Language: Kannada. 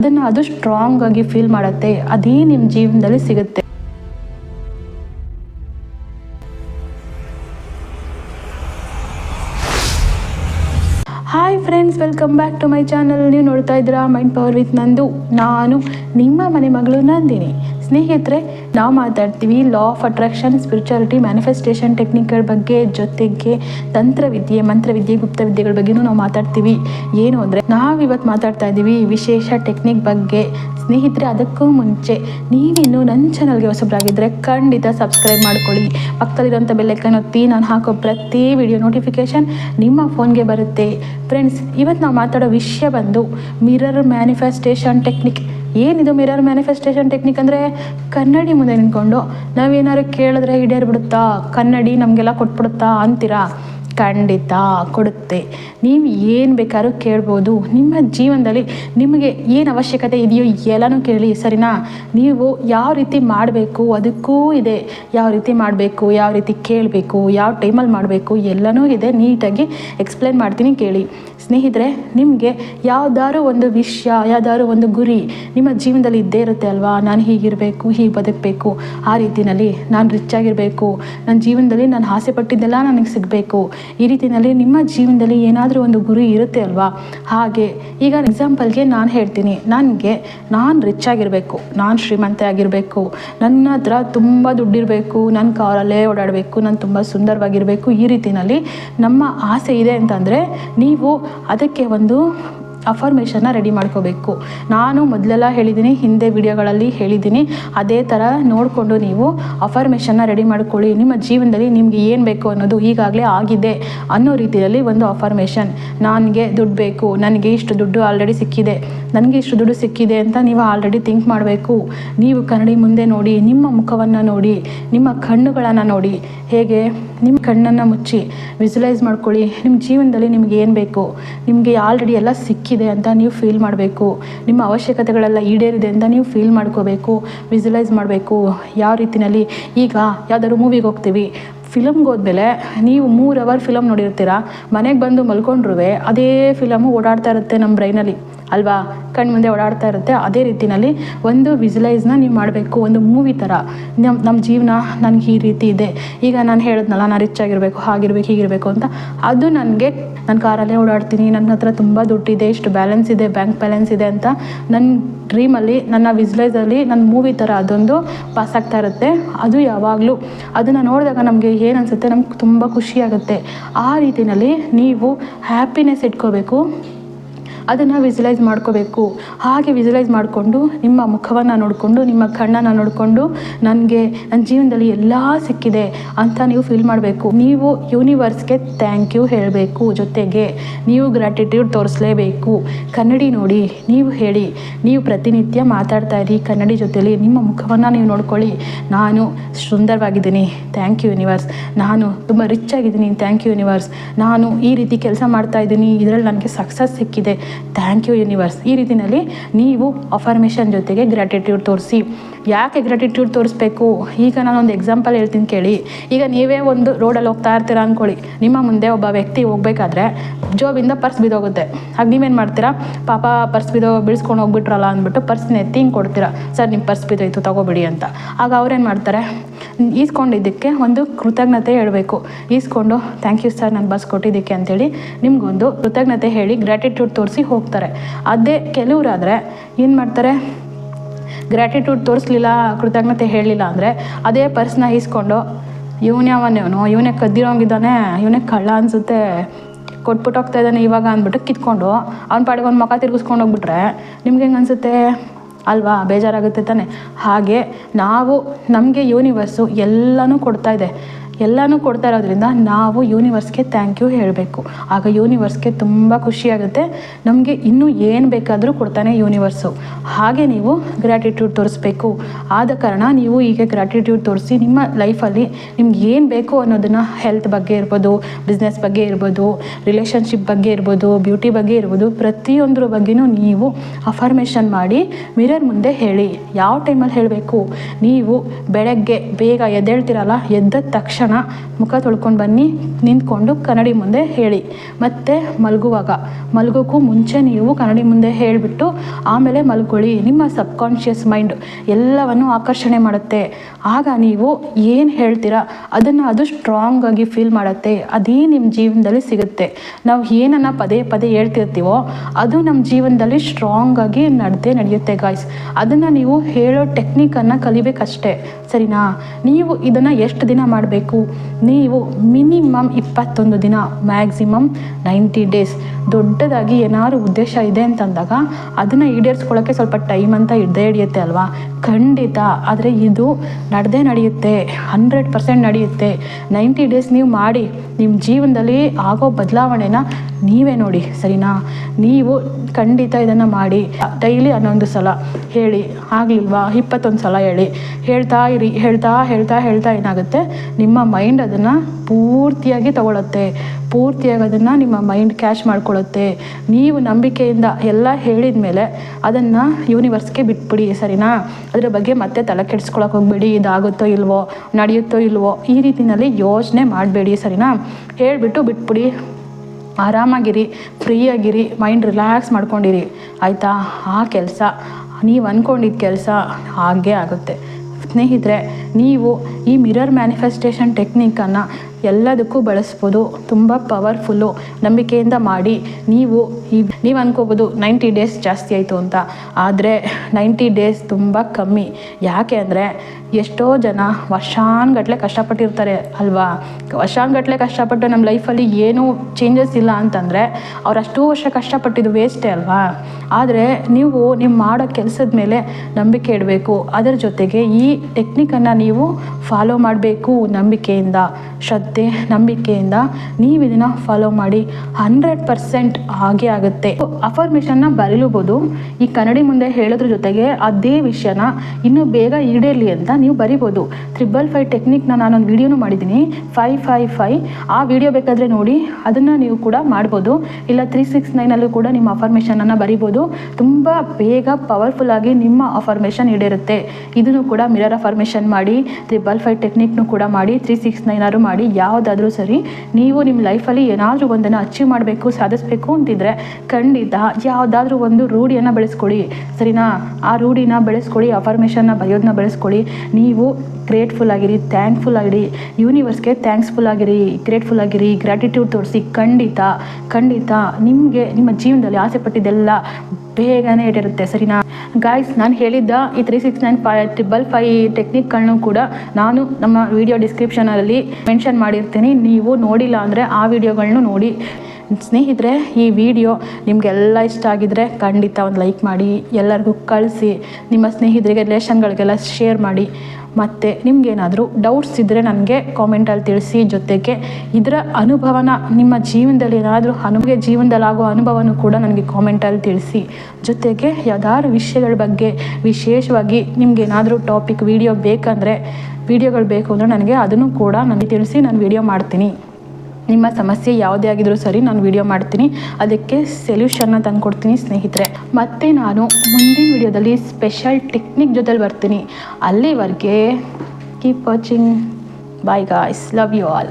ಅದನ್ನು ಅದು ಸ್ಟ್ರಾಂಗ್ ಆಗಿ ಫೀಲ್ ಮಾಡುತ್ತೆ ಅದೇ ನಿಮ್ಮ ಜೀವನದಲ್ಲಿ ಸಿಗುತ್ತೆ. Welcome back to my channel ನೀವು ನೋಡ್ತಾ ಇದ್ದೀರಾ ಮೈಂಡ್ ಪವರ್ ವಿತ್ ನಂದು. ನಾನು ನಿಮ್ಮ ಮನೆ ಮಗಳು ನಂದಿನಿ. ಸ್ನೇಹಿತರೆ, ನಾವು ಮಾತಾಡ್ತೀವಿ law of attraction spirituality manifestation ಟೆಕ್ನಿಕ್ಗಳ ಬಗ್ಗೆ, ಜೊತೆಗೆ ತಂತ್ರವಿದ್ಯೆ ಮಂತ್ರವಿದ್ಯೆ ಗುಪ್ತವಿದ್ಯೆಗಳ ಬಗ್ಗೆನೂ ನಾವು ಮಾತಾಡ್ತೀವಿ. ಏನು ಅಂದರೆ, ನಾವು ಇವತ್ತು ಮಾತಾಡ್ತಾ ಇದ್ದೀವಿ ವಿಶೇಷ ಟೆಕ್ನಿಕ್ ಬಗ್ಗೆ. ಸ್ನೇಹಿತರೆ, ಅದಕ್ಕೂ ಮುಂಚೆ ನೀವಿನ್ನು ನನ್ನ ಚಾನಲ್ಗೆ ಹೊಸಬ್ರಾಗಿದ್ದರೆ ಖಂಡಿತ ಸಬ್ಸ್ಕ್ರೈಬ್ ಮಾಡ್ಕೊಳ್ಳಿ. ಪಕ್ಕದಲ್ಲಿರೋಂಥ ಬೆಲ್ಲೈಕನ್ ಒತ್ತಿ ನಾನು ಹಾಕೋ ಪ್ರತಿ ವಿಡಿಯೋ ನೋಟಿಫಿಕೇಷನ್ ನಿಮ್ಮ ಫೋನ್ಗೆ ಬರುತ್ತೆ. ಫ್ರೆಂಡ್ಸ್ ಇವತ್ತು ಮಾತಾಡೋ ವಿಷಯ ಬಂದು ಮಿರರ್ ಮ್ಯಾನಿಫೆಸ್ಟೇಷನ್ ಟೆಕ್ನಿಕ್ ಏನಿದು ಮಿರರ್ ಮ್ಯಾನಿಫೆಸ್ಟೇಷನ್ ಟೆಕ್ನಿಕ್ ಅಂದರೆ ಕನ್ನಡಿ ಮುಂದೆ ನಿಂತ್ಕೊಂಡು ನಾವೇನಾದ್ರು ಕೇಳಿದ್ರೆ ಈಡೇರ್ಬಿಡುತ್ತಾ ಕನ್ನಡಿ ನಮಗೆಲ್ಲ ಕೊಟ್ಬಿಡುತ್ತಾ ಅಂತೀರಾ? ಖಂಡಿತ ಕೊಡುತ್ತೆ. ನೀವು ಏನು ಬೇಕಾದ್ರೂ ಕೇಳ್ಬೋದು. ನಿಮ್ಮ ಜೀವನದಲ್ಲಿ ನಿಮಗೆ ಏನು ಅವಶ್ಯಕತೆ ಇದೆಯೋ ಎಲ್ಲನೂ ಕೇಳಿ, ಸರಿನಾ? ನೀವು ಯಾವ ರೀತಿ ಮಾಡಬೇಕು, ಅದಕ್ಕೂ ಇದೆ. ಯಾವ ರೀತಿ ಮಾಡಬೇಕು, ಯಾವ ರೀತಿ ಕೇಳಬೇಕು, ಯಾವ ಟೈಮಲ್ಲಿ ಮಾಡಬೇಕು, ಎಲ್ಲನೂ ಇದೆ. ನೀಟಾಗಿ ಎಕ್ಸ್ಪ್ಲೇನ್ ಮಾಡ್ತೀನಿ ಕೇಳಿ. ಸ್ನೇಹಿತರೆ, ನಿಮಗೆ ಯಾವ್ದಾದ್ರು ಒಂದು ವಿಷಯ, ಯಾವ್ದಾದ್ರು ಒಂದು ಗುರಿ ನಿಮ್ಮ ಜೀವನದಲ್ಲಿ ಇದ್ದೇ ಇರುತ್ತೆ ಅಲ್ವಾ? ನಾನು ಹೀಗಿರಬೇಕು, ಹೀಗೆ ಬದುಕಬೇಕು. ಆ ರೀತಿಯಲ್ಲಿ ನಾನು ರಿಚ್ ಆಗಿರಬೇಕು. ನನ್ನ ಜೀವನದಲ್ಲಿ ನಾನು ಆಸೆ ಪಟ್ಟಿದ್ದೆಲ್ಲ ನನಗೆ ಸಿಗಬೇಕು. ಈ ರೀತಿಯಲ್ಲಿ ನಿಮ್ಮ ಜೀವನದಲ್ಲಿ ಏನಾದರೂ ಒಂದು ಗುರಿ ಇರುತ್ತೆ ಅಲ್ವಾ? ಹಾಗೆ, ಈಗ ಎಕ್ಸಾಂಪಲ್ಗೆ ನಾನು ಹೇಳ್ತೀನಿ. ನನಗೆ ನಾನು ರಿಚ್ ಆಗಿರಬೇಕು, ನಾನು ಶ್ರೀಮಂತ ಆಗಿರಬೇಕು, ನನ್ನ ಹತ್ರ ತುಂಬ ದುಡ್ಡಿರಬೇಕು ನನ್ನ ಕಾರಲ್ಲೇ ಓಡಾಡಬೇಕು, ನಾನು ತುಂಬ ಸುಂದರವಾಗಿರಬೇಕು, ಈ ರೀತಿಯಲ್ಲಿ ನಮ್ಮ ಆಸೆ ಇದೆ ಅಂತಂದರೆ, ನೀವು ಅದಕ್ಕೆ ಒಂದು ಅಫರ್ಮೇಷನ್ನ ರೆಡಿ ಮಾಡ್ಕೋಬೇಕು. ನಾನು ಮೊದಲೆಲ್ಲ ಹೇಳಿದ್ದೀನಿ ಹಿಂದೆ ವಿಡಿಯೋಗಳಲ್ಲಿ ಹೇಳಿದ್ದೀನಿ ಅದೇ ಥರ ನೋಡಿಕೊಂಡು ನೀವು ಅಫರ್ಮೇಷನ್ನ ರೆಡಿ ಮಾಡ್ಕೊಳ್ಳಿ. ನಿಮ್ಮ ಜೀವನದಲ್ಲಿ ನಿಮಗೆ ಏನು ಬೇಕು ಅನ್ನೋದು ಈಗಾಗಲೇ ಆಗಿದೆ ಅನ್ನೋ ರೀತಿಯಲ್ಲಿ ಒಂದು ಅಫರ್ಮೇಷನ್ ನನಗೆ ದುಡ್ಡು ಬೇಕು, ನನಗೆ ಇಷ್ಟು ದುಡ್ಡು ಆಲ್ರೆಡಿ ಸಿಕ್ಕಿದೆ. ನನಗೆ ಇಷ್ಟು ದುಡ್ಡು ಸಿಕ್ಕಿದೆ ಅಂತ ನೀವು ಆಲ್ರೆಡಿ ಥಿಂಕ್ ಮಾಡಬೇಕು. ನೀವು ಕನ್ನಡಿ ಮುಂದೆ ನೋಡಿ, ನಿಮ್ಮ ಮುಖವನ್ನು ನೋಡಿ, ನಿಮ್ಮ ಕಣ್ಣುಗಳನ್ನು ನೋಡಿ. ಹೇಗೆ? ನಿಮ್ಮ ಕಣ್ಣನ್ನು ಮುಚ್ಚಿ ವಿಜುವಲೈಸ್ ಮಾಡ್ಕೊಳ್ಳಿ. ನಿಮ್ಮ ಜೀವನದಲ್ಲಿ ನಿಮ್ಗೆ ಏನು ಬೇಕು? ನಿಮಗೆ ಆಲ್ರೆಡಿ ಎಲ್ಲ ಸಿಕ್ಕಿದೆ ಅಂತ ನೀವು ಫೀಲ್ ಮಾಡಬೇಕು. ನಿಮ್ಮ ಅವಶ್ಯಕತೆಗಳೆಲ್ಲ ಈಡೇರಿದೆ ಅಂತ ನೀವು ಫೀಲ್ ಮಾಡ್ಕೋಬೇಕು ವಿಜುವಲೈಸ್ ಮಾಡಬೇಕು. ಯಾವ ರೀತಿಯಲ್ಲಿ ಈಗ ಯಾವ್ದಾದ್ರು ಮೂವಿಗೆ ಹೋಗ್ತೀವಿ. ಫಿಲಮ್ಗೆ ಹೋದ್ಮೇಲೆ ನೀವು ಮೂರು ಅವರ್ ಫಿಲಮ್ ನೋಡಿರ್ತೀರ? ಮನೆಗೆ ಬಂದು ಮಲ್ಕೊಂಡ್ರೂ ಅದೇ ಫಿಲಮು ಓಡಾಡ್ತಾ ಇರುತ್ತೆ ನಮ್ಮ ಬ್ರೈನಲ್ಲಿ ಅಲ್ವಾ? ಕಣ್ಣು ಮುಂದೆ ಓಡಾಡ್ತಾ ಇರುತ್ತೆ ಅದೇ ರೀತಿಯಲ್ಲಿ ಒಂದು ವಿಜುಲೈಸ್ನ ನೀವು ಮಾಡಬೇಕು, ಒಂದು ಮೂವಿ ಥರ ನಮ್ಮ ನಮ್ಮ ಜೀವನ ನನಗೆ ಈ ರೀತಿ ಇದೆ. ಈಗ ನಾನು ಹೇಳಿದ್ನಲ್ಲ, ನಾನು ರಿಚ್ ಆಗಿರಬೇಕು, ಹಾಗಿರ್ಬೇಕು, ಹೀಗಿರಬೇಕು ಅಂತ. ಅದು ನನಗೆ ನಾನು ಕಾರಲ್ಲೇ ಓಡಾಡ್ತೀನಿ ನನ್ನ ಹತ್ರ ತುಂಬ ದುಡ್ಡಿದೆ, ಇಷ್ಟು ಬ್ಯಾಲೆನ್ಸ್ ಇದೆ ಬ್ಯಾಂಕ್ ಬ್ಯಾಲೆನ್ಸ್ ಇದೆ ಅಂತ ನನ್ನ ಡ್ರೀಮಲ್ಲಿ ನನ್ನ ವಿಸ್ಲೈಸಲ್ಲಿ ನನ್ನ ಮೂವಿ ಥರ ಅದೊಂದು ಪಾಸ್ ಆಗ್ತಾ ಇರುತ್ತೆ. ಅದು ಯಾವಾಗಲೂ. ಅದನ್ನು ನೋಡಿದಾಗ ನಮಗೆ ಏನು ಅನಿಸುತ್ತೆ? ನಮ್ಗೆ ತುಂಬ ಖುಷಿಯಾಗುತ್ತೆ ಆ ರೀತಿಯಲ್ಲಿ ನೀವು ಹ್ಯಾಪಿನೆಸ್ ಇಟ್ಕೋಬೇಕು. ಅದನ್ನು ವಿಜುಲೈಸ್ ಮಾಡ್ಕೋಬೇಕು. ಹಾಗೆ ವಿಜುಲೈಸ್ ಮಾಡಿಕೊಂಡು ನಿಮ್ಮ ಮುಖವನ್ನು ನೋಡಿಕೊಂಡು, ನಿಮ್ಮ ಕಣ್ಣನ್ನು ನೋಡಿಕೊಂಡು ನನಗೆ ನನ್ನ ಜೀವನದಲ್ಲಿ ಎಲ್ಲ ಸಿಕ್ಕಿದೆ ಅಂತ ನೀವು ಫೀಲ್ ಮಾಡಬೇಕು. ನೀವು ಯೂನಿವರ್ಸ್ಗೆ ಥ್ಯಾಂಕ್ ಯು ಹೇಳಬೇಕು ಜೊತೆಗೆ. ನೀವು ಗ್ರ್ಯಾಟಿಟ್ಯೂಡ್ ತೋರಿಸಲೇಬೇಕು. ಕನ್ನಡಿ ನೋಡಿ, ನೀವು ಹೇಳಿ. ನೀವು ಪ್ರತಿನಿತ್ಯ ಮಾತಾಡ್ತಾ ಇರಿ ಕನ್ನಡಿ ಜೊತೆಯಲ್ಲಿ ನಿಮ್ಮ ಮುಖವನ್ನು ನೀವು ನೋಡ್ಕೊಳ್ಳಿ. ನಾನು ಸುಂದರವಾಗಿದ್ದೀನಿ. ಥ್ಯಾಂಕ್ ಯು ಯೂನಿವರ್ಸ್ ನಾನು ತುಂಬ ರಿಚ್ ಆಗಿದ್ದೀನಿ. ಥ್ಯಾಂಕ್ ಯು ಯೂನಿವರ್ಸ್ ನಾನು ಈ ರೀತಿ ಕೆಲಸ ಮಾಡ್ತಾ ಇದ್ದೀನಿ. ಇದರಲ್ಲಿ ನನಗೆ ಸಕ್ಸಸ್ ಸಿಕ್ಕಿದೆ. ಥ್ಯಾಂಕ್ ಯು ಯೂನಿವರ್ಸ್ ಈ ರೀತಿಯಲ್ಲಿ ನೀವು ಅಫರ್ಮೇಷನ್ ಜೊತೆಗೆ ಗ್ರ್ಯಾಟಿಟ್ಯೂಡ್ ತೋರಿಸಿ. ಯಾಕೆ ಗ್ರ್ಯಾಟಿಟ್ಯೂಡ್ ತೋರಿಸ್ಬೇಕು? ಈಗ ನಾನೊಂದು ಎಕ್ಸಾಂಪಲ್ ಹೇಳ್ತೀನಿ ಕೇಳಿ. ಈಗ ನೀವೇ ಒಂದು ರೋಡಲ್ಲಿ ಹೋಗ್ತಾ ಇರ್ತೀರಾ ಅಂದ್ಕೊಳ್ಳಿ ನಿಮ್ಮ ಮುಂದೆ ಒಬ್ಬ ವ್ಯಕ್ತಿ ಹೋಗ್ಬೇಕಾದ್ರೆ ಜೋಬಿಂದ ಪರ್ಸ್ ಬಿದ್ದೋಗುತ್ತೆ ಆಗ ನೀವೇನು ಮಾಡ್ತೀರಾ? ಪಾಪ ಪರ್ಸ್ ಬಿದ್ದೋ ಬಿಡಿಸ್ಕೊಂಡು ಹೋಗ್ಬಿಟ್ರಲ್ಲ ಅಂದ್ಬಿಟ್ಟು ಪರ್ಸ್ನ ಎತ್ತಿ ಹಿಂಗೆ ಕೊಡ್ತೀರಾ. ಸರ್ ನಿಮ್ಮ ಪರ್ಸ್ ಬಿದ್ದೋಯ್ತು ತಗೋಬಿಡಿ ಅಂತ. ಆಗ ಅವ್ರೇನು ಮಾಡ್ತಾರೆ? ಈಸ್ಕೊಂಡಿದ್ದಕ್ಕೆ ಒಂದು ಕೃತಜ್ಞತೆ ಹೇಳಬೇಕು. ಈಸ್ಕೊಂಡು ಥ್ಯಾಂಕ್ ಯು ಸರ್ ನಾನು ಬಸ್ ಕೊಟ್ಟಿದ್ದಕ್ಕೆ ಅಂತೇಳಿ ನಿಮಗೊಂದು ಕೃತಜ್ಞತೆ ಹೇಳಿ ಗ್ರ್ಯಾಟಿಟ್ಯೂಡ್ ತೋರಿಸಿ ಹೋಗ್ತಾರೆ. ಅದೇ ಕೆಲವರಾದರೆ ಏನು ಮಾಡ್ತಾರೆ? ಗ್ರ್ಯಾಟಿಟ್ಯೂಡ್ ತೋರಿಸ್ಲಿಲ್ಲ, ಕೃತಜ್ಞತೆ ಹೇಳಲಿಲ್ಲ ಅಂದರೆ ಅದೇ ಪರ್ಸ್ನ ಈಸ್ಕೊಂಡು ಇವನ್ಯಾವನೇವನು ಇವನೇ ಕದ್ದಿರೋಂಗಿದ್ದಾನೆ, ಇವನೇ ಕಳ್ಳ ಅನಿಸುತ್ತೆ, ಕೊಟ್ಬಿಟ್ಟು ಹೋಗ್ತಾ ಇದ್ದಾನೆ ಇವಾಗ ಅಂದ್ಬಿಟ್ಟು ಕಿತ್ಕೊಂಡು, ಅವ್ನ ಪಾಡಿಗೆ ಒಂದು ಮುಖ ತಿರ್ಗಿಸ್ಕೊಂಡು ಹೋಗ್ಬಿಟ್ರೆ ನಿಮ್ಗೆ ಹೆಂಗೆ ಅನಿಸುತ್ತೆ? ಅಲ್ವಾ? ಬೇಜಾರಾಗುತ್ತೆ ತಾನೆ? ಹಾಗೆ ನಾವು ನಮಗೆ ಯೂನಿವರ್ಸು ಎಲ್ಲನೂ ಕೊಡ್ತಾ ಇದೆ. ಎಲ್ಲನೂ ಕೊಡ್ತಾ ಇರೋದ್ರಿಂದ ನಾವು ಯೂನಿವರ್ಸ್ಗೆ ಥ್ಯಾಂಕ್ ಯು ಹೇಳಬೇಕು. ಆಗ ಯೂನಿವರ್ಸ್ಗೆ ತುಂಬ ಖುಷಿಯಾಗುತ್ತೆ ನಮಗೆ ಇನ್ನೂ ಏನು ಬೇಕಾದರೂ ಕೊಡ್ತಾನೆ ಯೂನಿವರ್ಸು ಹಾಗೆ ನೀವು ಗ್ರ್ಯಾಟಿಟ್ಯೂಡ್ ತೋರಿಸ್ಬೇಕು. ಆದ ಕಾರಣ ನೀವು ಈಗ ಗ್ರ್ಯಾಟಿಟ್ಯೂಡ್ ತೋರಿಸಿ ನಿಮ್ಮ ಲೈಫಲ್ಲಿ ನಿಮ್ಗೆ ಏನು ಬೇಕು ಅನ್ನೋದನ್ನು ಹೆಲ್ತ್ ಬಗ್ಗೆ ಇರ್ಬೋದು ಬಿಸ್ನೆಸ್ ಬಗ್ಗೆ ಇರ್ಬೋದು ರಿಲೇಷನ್ಶಿಪ್ ಬಗ್ಗೆ ಇರ್ಬೋದು ಬ್ಯೂಟಿ ಬಗ್ಗೆ ಇರ್ಬೋದು, ಪ್ರತಿಯೊಂದ್ರ ಬಗ್ಗೆನೂ ನೀವು ಅಫರ್ಮೇಷನ್ ಮಾಡಿ ಮಿರರ್ ಮುಂದೆ ಹೇಳಿ. ಯಾವ ಟೈಮಲ್ಲಿ ಹೇಳಬೇಕು? ನೀವು ಬೆಳಗ್ಗೆ ಬೇಗ ಎದ್ದೇಳ್ತಿರಲ್ಲ, ಎದ್ದ ತಕ್ಷಣ. ತಕ್ಷಣ ಮುಖ ತೊಳ್ಕೊಂಡು ಬನ್ನಿ, ನಿಂತ್ಕೊಂಡು ಕನ್ನಡಿ ಮುಂದೆ ಹೇಳಿ. ಮತ್ತು ಮಲಗುವಾಗ, ಮಲಗೋಕ್ಕೂ ಮುಂಚೆ ನೀವು ಕನ್ನಡಿ ಮುಂದೆ ಹೇಳಿಬಿಟ್ಟು, ಆಮೇಲೆ ಮಲ್ಕೊಳ್ಳಿ. ನಿಮ್ಮ ಸಬ್ಕಾನ್ಷಿಯಸ್ ಮೈಂಡ್ ಎಲ್ಲವನ್ನು ಆಕರ್ಷಣೆ ಮಾಡುತ್ತೆ. ಆಗ ನೀವು ಏನು ಹೇಳ್ತೀರಾ, ಅದನ್ನು ಅದು ಸ್ಟ್ರಾಂಗ್ ಆಗಿ ಫೀಲ್ ಮಾಡುತ್ತೆ. ಅದೇ ನಿಮ್ಮ ಜೀವನದಲ್ಲಿ ಸಿಗುತ್ತೆ. ನಾವು ಏನನ್ನ ಪದೇ ಪದೇ ಹೇಳ್ತಿರ್ತೀವೋ, ಅದು ನಮ್ಮ ಜೀವನದಲ್ಲಿ ಸ್ಟ್ರಾಂಗ್ ಆಗಿ ನಡೆದೇ ನಡೆಯುತ್ತೆ ಗಾಯ್ಸ್ ಅದನ್ನು ನೀವು ಹೇಳೋ ಟೆಕ್ನಿಕನ್ನು ಕಲಿಬೇಕಷ್ಟೇ. ಸರಿನಾ? ನೀವು ಇದನ್ನು ಎಷ್ಟು ದಿನ ಮಾಡಬೇಕು? ನೀವು ಮಿನಿಮಮ್ ಇಪ್ಪತ್ತೊಂದು ದಿನ ಮ್ಯಾಕ್ಸಿಮಮ್ ನೈಂಟಿ ಡೇಸ್ ದೊಡ್ಡದಾಗಿ ಏನಾದ್ರು ಉದ್ದೇಶ ಇದೆ ಅಂತಂದಾಗ ಅದನ್ನು ಈಡೇರಿಸ್ಕೊಳ್ಳೋಕ್ಕೆ ಸ್ವಲ್ಪ ಟೈಮ್ ಅಂತ ಇದ್ದೇ ಹಿಡಿಯುತ್ತೆ ಅಲ್ವಾ? ಖಂಡಿತ. ಆದರೆ ಇದು ನಡೆದೇ ನಡೆಯುತ್ತೆ. ಹಂಡ್ರೆಡ್ ಪರ್ಸೆಂಟ್ ನಡೆಯುತ್ತೆ. ನೈಂಟಿ ಡೇಸ್ ನೀವು ಮಾಡಿ ನಿಮ್ಮ ಜೀವನದಲ್ಲಿ ಆಗೋ ಬದಲಾವಣೆನ ನೀವೇ ನೋಡಿ, ಸರಿನಾ? ನೀವು ಖಂಡಿತ ಇದನ್ನು ಮಾಡಿ. ಡೈಲಿ ಹನ್ನೊಂದು ಸಲ ಹೇಳಿ, ಆಗಲಿಲ್ವಾ? ಇಪ್ಪತ್ತೊಂದು ಸಲ ಹೇಳಿ. ಹೇಳ್ತಾ ಇರಿ, ಹೇಳ್ತಾ ಹೇಳ್ತಾ ಹೇಳ್ತಾ ಏನಾಗುತ್ತೆ? ನಿಮ್ಮ ಮೈಂಡ್ ಅದನ್ನು ಪೂರ್ತಿಯಾಗಿ ತಗೊಳುತ್ತೆ. ಪೂರ್ತಿಯಾಗಿ ಅದನ್ನು ನಿಮ್ಮ ಮೈಂಡ್ ಕ್ಯಾಶ್ ಮಾಡ್ಕೊಳ್ಳುತ್ತೆ. ನೀವು ನಂಬಿಕೆಯಿಂದ ಎಲ್ಲ ಹೇಳಿದ ಮೇಲೆ ಅದನ್ನು ಯೂನಿವರ್ಸ್ಗೆ ಬಿಟ್ಬಿಡಿ, ಸರಿನಾ? ಅದರ ಬಗ್ಗೆ ಮತ್ತೆ ತಲೆ ಕೆಡಿಸ್ಕೊಳಕ್ಕೆ ಹೋಗ್ಬೇಡಿ, ಇದಾಗುತ್ತೋ ಇಲ್ವೋ, ನಡೆಯುತ್ತೋ ಇಲ್ವೋ, ಈ ರೀತಿಯಲ್ಲಿ ಯೋಚನೆ ಮಾಡಬೇಡಿ, ಸರಿನಾ? ಹೇಳಿಬಿಟ್ಟು ಬಿಟ್ಬಿಡಿ. ಆರಾಮಾಗಿರಿ, ಫ್ರೀಯಾಗಿರಿ ಮೈಂಡ್ ರಿಲ್ಯಾಕ್ಸ್ ಮಾಡ್ಕೊಂಡಿರಿ. ಆಯಿತಾ? ಆ ಕೆಲಸ, ನೀವು ಅಂದ್ಕೊಂಡಿದ್ದ ಕೆಲಸ ಹಾಗೇ ಆಗುತ್ತೆ. ಸ್ನೇಹಿತರೆ ನೀವು ಈ ಮಿರರ್ ಮ್ಯಾನಿಫೆಸ್ಟೇಷನ್ ಟೆಕ್ನಿಕನ್ನು ಎಲ್ಲದಕ್ಕೂ ಬಳಸ್ಬೋದು. ತುಂಬ ಪವರ್ಫುಲ್ಲು ನಂಬಿಕೆಯಿಂದ ಮಾಡಿ. ನೀವು ಈ ನೀವು ಅನ್ಕೋಬೋದು ನೈಂಟಿ ಡೇಸ್ ಜಾಸ್ತಿ ಆಯಿತು ಅಂತ. ಆದರೆ ನೈಂಟಿ ಡೇಸ್ ತುಂಬ ಕಮ್ಮಿ. ಯಾಕೆ ಅಂದರೆ ಎಷ್ಟೋ ಜನ ವರ್ಷಾನ್ಗಟ್ಲೆ ಕಷ್ಟಪಟ್ಟಿರ್ತಾರೆ ಅಲ್ವಾ? ವರ್ಷಾನ್ಗಟ್ಲೆ ಕಷ್ಟಪಟ್ಟು ನಮ್ಮ ಲೈಫಲ್ಲಿ ಏನೂ ಚೇಂಜಸ್ ಇಲ್ಲ ಅಂತಂದರೆ ಅವ್ರು ಅಷ್ಟೂ ವರ್ಷ ಕಷ್ಟಪಟ್ಟಿದ್ದು ವೇಸ್ಟೇ ಅಲ್ವಾ? ಆದರೆ ನೀವು ನೀವು ಮಾಡೋ ಕೆಲಸದ ಮೇಲೆ ನಂಬಿಕೆ ಇಡಬೇಕು. ಅದರ ಜೊತೆಗೆ ಈ ಟೆಕ್ನಿಕನ್ನು ನೀವು ಫಾಲೋ ಮಾಡಬೇಕು ನಂಬಿಕೆಯಿಂದ, ಶ್ರದ್ಧೆ, ನಂಬಿಕೆಯಿಂದ. ನೀವು ಇದನ್ನು ಫಾಲೋ ಮಾಡಿ ಹಂಡ್ರೆಡ್ ಪರ್ಸೆಂಟ್ ಹಾಗೆ ಆಗುತ್ತೆ. ಅಫರ್ಮೇಷನ್ನ ಬರೀಲೂಬೋದು. ಈ ಕನ್ನಡಿ ಮುಂದೆ ಹೇಳೋದ್ರ ಜೊತೆಗೆ ಅದೇ ವಿಷಯನ ಇನ್ನೂ ಬೇಗ ಈಡೇರಲಿ ಅಂತ ನೀವು ಬರಿಬೋದು. ತ್ರಿಬಲ್ ಫೈವ್ ಟೆಕ್ನಿಕ್ನ ನಾನೊಂದು ವಿಡಿಯೋನು ಮಾಡಿದ್ದೀನಿ. ಫೈವ್ ಫೈವ್ ಫೈ ಆ ವಿಡಿಯೋ ಬೇಕಾದರೆ ನೋಡಿ, ಅದನ್ನು ನೀವು ಕೂಡ ಮಾಡ್ಬೋದು. ಇಲ್ಲ ತ್ರೀ ಸಿಕ್ಸ್ ನೈನಲ್ಲೂ ಕೂಡ ನಿಮ್ಮ ಅಫರ್ಮೇಷನನ್ನು ಬರಿಬೋದು. ತುಂಬ ಬೇಗ ಪವರ್ಫುಲ್ ಆಗಿ ನಿಮ್ಮ ಅಫರ್ಮೇಷನ್ ಈಡೇರುತ್ತೆ. ಇದನ್ನು ಕೂಡ ಮಿರರ್ ಅಫರ್ಮೇಷನ್ ಮಾಡಿ ತ್ರಿಬಲ್ ಫೈವ್ ಟೆಕ್ನಿಕ್ನು ಕೂಡ ಮಾಡಿ, ತ್ರೀ ಸಿಕ್ಸ್ ನೈನಾರು ಮಾಡಿ, ಯಾವುದಾದ್ರೂ ಸರಿ ನೀವು ನಿಮ್ಮ ಲೈಫಲ್ಲಿ ಏನಾದರೂ ಒಂದನ್ನು ಅಚೀವ್ ಮಾಡಬೇಕು, ಸಾಧಿಸಬೇಕು ಅಂತಿದ್ರೆ ಖಂಡಿತ ಯಾವುದಾದ್ರೂ ಒಂದು ರೂಢಿಯನ್ನು ಬೆಳೆಸ್ಕೊಳ್ಳಿ. ಸರಿನಾ? ಆ ರೂಢಿನ ಬೆಳೆಸ್ಕೊಳ್ಳಿ ಅಫರ್ಮೇಷನ್ನ ಬರೆಯೋದನ್ನ ಬೆಳೆಸ್ಕೊಳ್ಳಿ. ನೀವು ಗ್ರೇಟ್ಫುಲ್ ಆಗಿರಿ ಥ್ಯಾಂಕ್ಫುಲ್ ಆಗಿರಿ ಯೂನಿವರ್ಸ್ಗೆ ಥ್ಯಾಂಕ್ಸ್ಫುಲ್ ಆಗಿರಿ ಗ್ರೇಟ್ಫುಲ್ ಆಗಿರಿ ಗ್ರ್ಯಾಟಿಟ್ಯೂಡ್ ತೋರಿಸಿ ಖಂಡಿತ ಖಂಡಿತ ನಿಮಗೆ ನಿಮ್ಮ ಜೀವನದಲ್ಲಿ ಆಸೆ ಪಟ್ಟಿದ್ದೆಲ್ಲ ಬೇಗನೆ ಇಟ್ಟಿರುತ್ತೆ. ಸರಿನಾ ಗಾಯ್ಸ್ ನಾನು ಹೇಳಿದ್ದ ಈ three six nine five triple five ಟೆಕ್ನಿಕ್ಗಳನ್ನು ಕೂಡ ನಾನು ನಮ್ಮ ವಿಡಿಯೋ ಡಿಸ್ಕ್ರಿಪ್ಷನಲ್ಲಿ ಮೆನ್ಷನ್ ಮಾಡಿರ್ತೀನಿ. ನೀವು ನೋಡಿಲ್ಲ ಅಂದರೆ ಆ ವಿಡಿಯೋಗಳನ್ನೂ ನೋಡಿ. ಸ್ನೇಹಿತರೆ, ಈ ವಿಡಿಯೋ ನಿಮಗೆಲ್ಲ ಇಷ್ಟ ಆಗಿದ್ರೆ ಖಂಡಿತ ಒಂದು ಲೈಕ್ ಮಾಡಿ, ಎಲ್ಲರಿಗೂ ಕಳಿಸಿ, ನಿಮ್ಮ ಸ್ನೇಹಿತರಿಗೆ ರಿಲೇಷನ್ಗಳಿಗೆಲ್ಲ ಶೇರ್ ಮಾಡಿ. ಮತ್ತು ನಿಮಗೇನಾದರೂ ಡೌಟ್ಸ್ ಇದ್ದರೆ ನನಗೆ ಕಾಮೆಂಟಲ್ಲಿ ತಿಳಿಸಿ. ಜೊತೆಗೆ ಇದರ ಅನುಭವನ, ನಿಮ್ಮ ಜೀವನದಲ್ಲಿ ಏನಾದರೂ ನಮಗೆ ಜೀವನದಲ್ಲಿ ಆಗೋ ಅನುಭವನೂ ಕೂಡ ನನಗೆ ಕಾಮೆಂಟಲ್ಲಿ ತಿಳಿಸಿ. ಜೊತೆಗೆ ಯಾವ್ದಾದ್ರು ವಿಷಯಗಳ ಬಗ್ಗೆ ವಿಶೇಷವಾಗಿ ನಿಮಗೇನಾದರೂ ಟಾಪಿಕ್ ವಿಡಿಯೋ ಬೇಕಂದರೆ ವಿಡಿಯೋಗಳು ಬೇಕು ಅಂದರೆ ನನಗೆ ಅದನ್ನು ಕೂಡ ನನಗೆ ತಿಳಿಸಿ, ನಾನು ವಿಡಿಯೋ ಮಾಡ್ತೀನಿ. ನಿಮ್ಮ ಸಮಸ್ಯೆ ಯಾವುದೇ ಆಗಿದ್ರೂ ಸರಿ ನಾನು ವಿಡಿಯೋ ಮಾಡ್ತೀನಿ. ಅದಕ್ಕೆ ಸೊಲ್ಯೂಷನ್ನ ತಂದುಕೊಡ್ತೀನಿ ಸ್ನೇಹಿತರೆ. ಮತ್ತು ನಾನು ಮುಂದಿನ ವಿಡಿಯೋದಲ್ಲಿ ಸ್ಪೆಷಲ್ ಟೆಕ್ನಿಕ್ ಜೊತೆಲಿ ಬರ್ತೀನಿ. ಅಲ್ಲಿವರೆಗೆ keep watching bye guys love you all